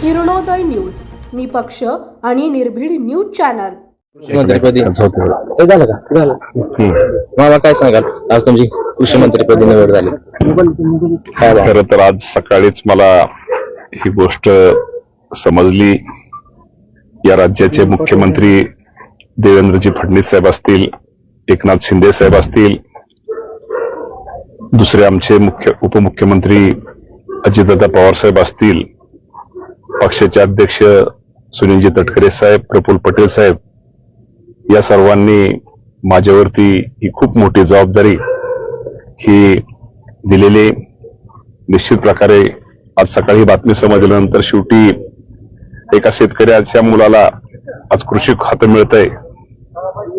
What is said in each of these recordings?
Kiranoday news. निपक्ष आणि निर्भीड न्यूज चॅनल. मंत्रिपदी होतं. हे झालं का? झालं. मला काय सांगाल? आज तुमची कृषी मंत्रिपदी निवड झाली. काय झालं? खरं तर आज सकाळीच मला ही गोष्ट समजली. या राज्याचे मुख्यमंत्री देवेंद्रजी फडणवीस साहेब असतील एकनाथ शिंदे साहेब असतील दुसरे आमचे मुख्य उपमुख्यमंत्री अजितदादा पवार साहेब असतील पक्षाचे अध्यक्ष सुनीलजी तटकरे साहेब प्रफुल पटेल साहेब या सर्वांनी माझ्यावरती ही खूप मोठी जबाबदारी ही दिलेली निश्चित प्रकारे आज सकाळी बातमी समजल्यानंतर शेवटी एका शेतकऱ्याच्या मुलाला आज कृषी खातं मिळतंय.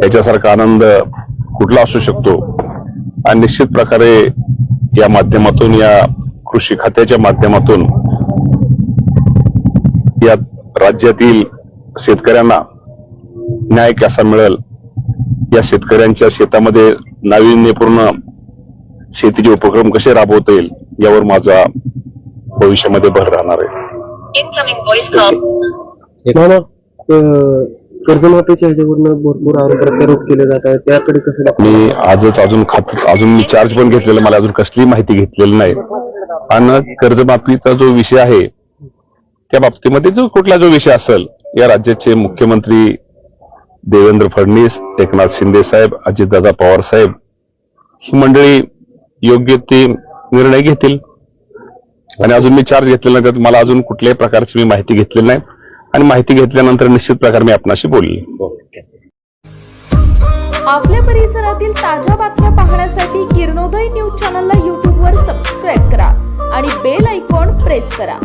याच्यासारखा आनंद कुठला असू शकतो? आणि निश्चित प्रकारे या माध्यमातून या कृषी खात्याच्या माध्यमातून या राज्यातील शेतकऱ्यांना न्याय कसा मिळेल? या शेतकऱ्यांच्या शेतामध्ये नाविन्यपूर्ण शेतीचे उपक्रम कसे राबवता येईल? यावर माझा भविष्यामध्ये भर राहणार आहे. कर्जमाफीच्या ह्याच्यावरनं भरपूर आरोप केले जात आहेत. त्याकडे कसं? मी आजच अजून खात अजून मी चार्ज पण घेतलेला मला अजून कसलीही माहिती घेतलेली नाही. आणि कर्जमाफीचा जो विषय आहे त्या बाबतीमध्ये जो कुठला जो विषय असेल या राज्याचे मुख्यमंत्री देवेंद्र फडणवीस एकनाथ शिंदे साहेब अजितदादा पवार साहेब ही मंडळी योग्य ते निर्णय घेतील. आणि अजून मी चार्ज घेतलेला नाही तर मला अजून कुठल्याही प्रकारची मी माहिती घेतलेली नाही. आणि माहिती घेतल्यानंतर निश्चित प्रकारे मी आपणाशी बोलली. आपल्या परिसरातील ताज्या बातम्या पाहण्यासाठी किरणोदय न्यूज चॅनलला यूट्यूबवर सबस्क्राईब करा आणि बेल ऐकॉन प्रेस करा.